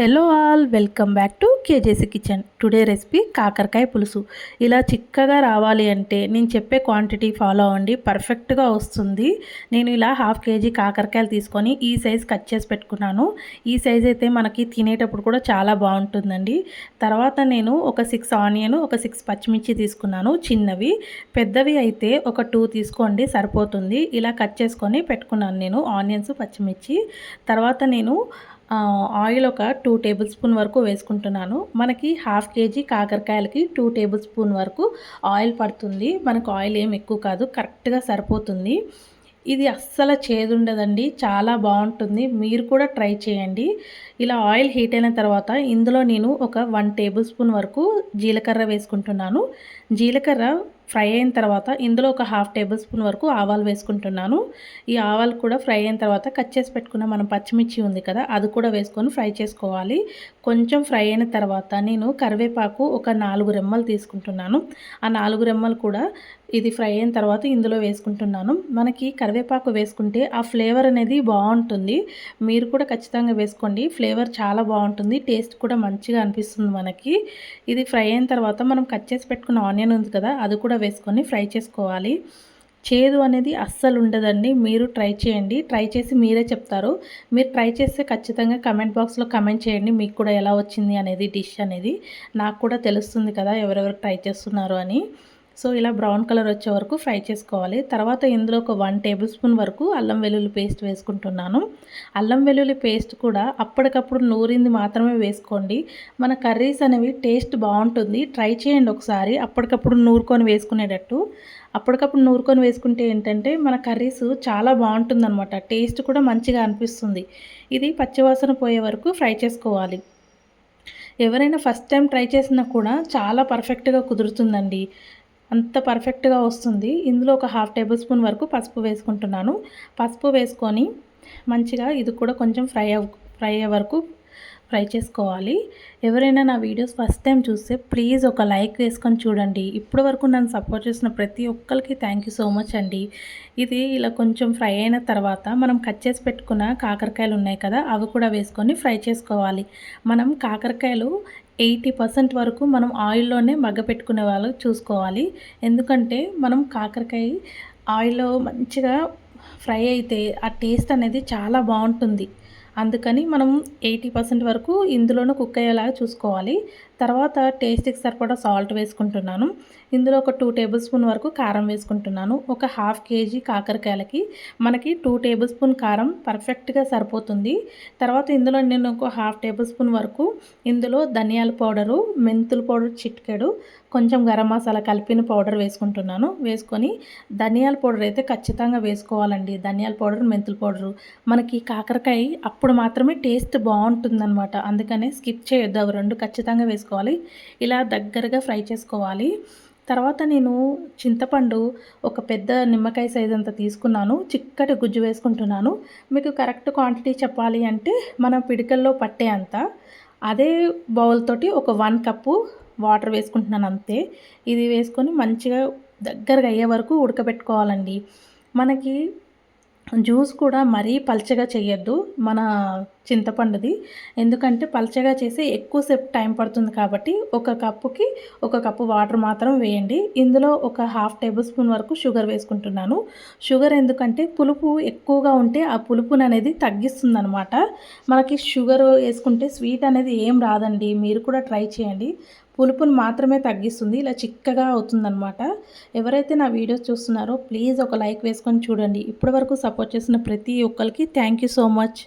Hello all welcome back to KJC kitchen today recipe కాకరకాయ పులుసు. ఇలా చిక్కగా రావాలి అంటే నేను చెప్పే క్వాంటిటీ ఫాలో అవ్వండి. పర్ఫెక్ట్గా వస్తుంది. నేను ఇలా హాఫ్ కేజీ కాకరకాయలు తీసుకొని ఈ సైజ్ కట్ చేసి పెట్టుకున్నాను. ఈ సైజ్ అయితే మనకి తినేటప్పుడు కూడా చాలా బాగుంటుందండి. తర్వాత నేను ఒక సిక్స్ ఆనియన్ ఒక సిక్స్ పచ్చిమిర్చి తీసుకున్నాను చిన్నవి. పెద్దవి అయితే ఒక టూ తీసుకోండి సరిపోతుంది. ఇలా కట్ చేసుకొని పెట్టుకున్నాను నేను ఆనియన్స్ పచ్చిమిర్చి. తర్వాత నేను ఆయిల్ ఒక టూ టేబుల్ స్పూన్ వరకు వేసుకుంటున్నాను. మనకి హాఫ్ కేజీ కాకరకాయలకి టూ టేబుల్ స్పూన్ వరకు ఆయిల్ పడుతుంది. మనకు ఆయిల్ ఏం ఎక్కువ కాదు కరెక్ట్గా సరిపోతుంది. ఇది అస్సలు చేదుండదండి చాలా బాగుంటుంది. మీరు కూడా ట్రై చేయండి. ఇలా ఆయిల్ హీట్ అయిన తర్వాత ఇందులో నేను ఒక వన్ టేబుల్ స్పూన్ వరకు జీలకర్ర వేసుకుంటున్నాను. జీలకర్ర ఫ్రై అయిన తర్వాత ఇందులో ఒక హాఫ్ టేబుల్ స్పూన్ వరకు ఆవాలు వేసుకుంటున్నాను. ఈ ఆవాలు కూడా ఫ్రై అయిన తర్వాత కట్ చేసి పెట్టుకున్న మనం పచ్చిమిర్చి ఉంది కదా అది కూడా వేసుకొని ఫ్రై చేసుకోవాలి. కొంచెం ఫ్రై అయిన తర్వాత నేను కరివేపాకు ఒక నాలుగు రెమ్మలు తీసుకుంటున్నాను. ఆ నాలుగు రెమ్మలు కూడా ఇది ఫ్రై అయిన తర్వాత ఇందులో వేసుకుంటున్నాను. మనకి కరివేపాకు వేసుకుంటే ఆ ఫ్లేవర్ అనేది బాగుంటుంది. మీరు కూడా ఖచ్చితంగా వేసుకోండి. ఫ్లేవర్ ఫ్లేవర్ చాలా బాగుంటుంది. టేస్ట్ కూడా మంచిగా అనిపిస్తుంది మనకి. ఇది ఫ్రై అయిన తర్వాత మనం కట్ చేసి పెట్టుకున్న ఆనియన్ ఉంది కదా అది కూడా వేసుకొని ఫ్రై చేసుకోవాలి. చేదు అనేది అస్సలు ఉండదండి. మీరు ట్రై చేయండి. ట్రై చేసి మీరే చెప్తారు. మీరు ట్రై చేస్తే ఖచ్చితంగా కమెంట్ బాక్స్లో కమెంట్ చేయండి. మీకు కూడా ఎలా వచ్చింది అనేది డిష్ అనేది. నాకు కూడా తెలుస్తుంది కదా ఎవరెవరు ట్రై చేస్తున్నారు అని. సో ఇలా బ్రౌన్ కలర్ వచ్చే వరకు ఫ్రై చేసుకోవాలి. తర్వాత ఇందులో ఒక వన్ టేబుల్ స్పూన్ వరకు అల్లం వెల్లుల్లి పేస్ట్ వేసుకుంటున్నాను. అల్లం వెల్లుల్లి పేస్ట్ కూడా అప్పటికప్పుడు నూరింది మాత్రమే వేసుకోండి. మన కర్రీస్ అనేవి టేస్ట్ బాగుంటుంది. ట్రై చేయండి ఒకసారి. అప్పటికప్పుడు నూరుకొని వేసుకునేటట్టు. అప్పటికప్పుడు నూరుకొని వేసుకుంటే ఏంటంటే మన కర్రీస్ చాలా బాగుంటుందన్నమాట. టేస్ట్ కూడా మంచిగా అనిపిస్తుంది. ఇది పచ్చివాసన పోయే వరకు ఫ్రై చేసుకోవాలి. ఎవరైనా ఫస్ట్ టైం ట్రై చేసినా కూడా చాలా పర్ఫెక్ట్గా కుదురుతుందండి. అంత పర్ఫెక్ట్గా వస్తుంది. ఇందులో ఒక హాఫ్ టేబుల్ స్పూన్ వరకు పసుపు వేసుకుంటున్నాను. పసుపు వేసుకొని మంచిగా ఇది కూడా కొంచెం ఫ్రై అవ్ ఫ్రై అయ్యే వరకు ఫ్రై చేసుకోవాలి. ఎవరైనా నా వీడియోస్ ఫస్ట్ టైం చూస్తే ప్లీజ్ ఒక లైక్ వేసుకొని చూడండి. ఇప్పటి వరకు నన్ను సపోర్ట్ చేసిన ప్రతి ఒక్కరికి థ్యాంక్ యూ సో మచ్ అండి. ఇది ఇలా కొంచెం ఫ్రై అయిన తర్వాత మనం కట్ చేసి పెట్టుకున్న కాకరకాయలు ఉన్నాయి కదా అవి కూడా వేసుకొని ఫ్రై చేసుకోవాలి. మనం కాకరకాయలు ఎయిటీ పర్సెంట్ వరకు మనం ఆయిల్లోనే మగ్గ పెట్టుకునే వాళ్ళు చూసుకోవాలి. ఎందుకంటే మనం కాకరకాయ ఆయిల్లో మంచిగా ఫ్రై అయితే ఆ టేస్ట్ అనేది చాలా బాగుంటుంది. అందుకని మనం ఎయిటీ పర్సెంట్ వరకు ఇందులోనూ కుక్ అయ్యేలాగా చూసుకోవాలి. తర్వాత టేస్ట్కి సరిపడా సాల్ట్ వేసుకుంటున్నాను. ఇందులో ఒక టూ టేబుల్ స్పూన్ వరకు కారం వేసుకుంటున్నాను. ఒక హాఫ్ కేజీ కాకరకాయలకి మనకి టూ టేబుల్ స్పూన్ కారం పర్ఫెక్ట్గా సరిపోతుంది. తర్వాత ఇందులో నేను ఒక హాఫ్ టేబుల్ స్పూన్ వరకు ఇందులో ధనియాల పౌడరు మెంతుల పౌడర్ చిట్కెడు కొంచెం గరం మసాలా కలిపిన పౌడర్ వేసుకుంటున్నాను. వేసుకొని ధనియాల పౌడర్ అయితే ఖచ్చితంగా వేసుకోవాలండి. ధనియాల పౌడర్ మెంతుల పౌడరు. మనకి కాకరకాయ అప్పుడు మాత్రమే టేస్ట్ బాగుంటుందన్నమాట. అందుకనే స్కిప్ చేయొద్దు. అవి రెండు ఖచ్చితంగా వేసుకోవాలి. ఇలా దగ్గరగా ఫ్రై చేసుకోవాలి. తర్వాత నేను చింతపండు ఒక పెద్ద నిమ్మకాయ సైజ్ అంత తీసుకున్నాను. చిక్కటి గుజ్జు వేసుకుంటున్నాను. మీకు కరెక్ట్ క్వాంటిటీ చెప్పాలి అంటే మనం పిడికల్లో పట్టే అంత. అదే బౌల్ తోటి ఒక వన్ కప్పు వాటర్ వేసుకుంటున్నాను అంతే. ఇది వేసుకొని మంచిగా దగ్గరగా అయ్యే వరకు ఉడకబెట్టుకోవాలండి. మనకి జ్యూస్ కూడా మరీ పల్చగా చేయొద్దు మన చింతపండుది. ఎందుకంటే పల్చగా చేసి ఎక్కువసేపు టైం పడుతుంది కాబట్టి ఒక కప్పుకి ఒక కప్పు వాటర్ మాత్రం వేయండి. ఇందులో ఒక హాఫ్ టేబుల్ స్పూన్ వరకు షుగర్ వేసుకుంటున్నాను. షుగర్ ఎందుకంటే పులుపు ఎక్కువగా ఉంటే ఆ పులుపుని అనేది తగ్గిస్తుంది అనమాట మనకి షుగర్ వేసుకుంటే స్వీట్ అనేది ఏం రాదండి. మీరు కూడా ట్రై చేయండి. పులుపుని మాత్రమే తగ్గిస్తుంది ఇలా చిక్కగా అవుతుందనమాట ఎవరైతే నా వీడియోస్ చూస్తున్నారో ప్లీజ్ ఒక లైక్ వేసుకొని చూడండి. ఇప్పటివరకు సపోర్ట్ చేసిన ప్రతి ఒక్కరికి థ్యాంక్ యూ సో మచ్.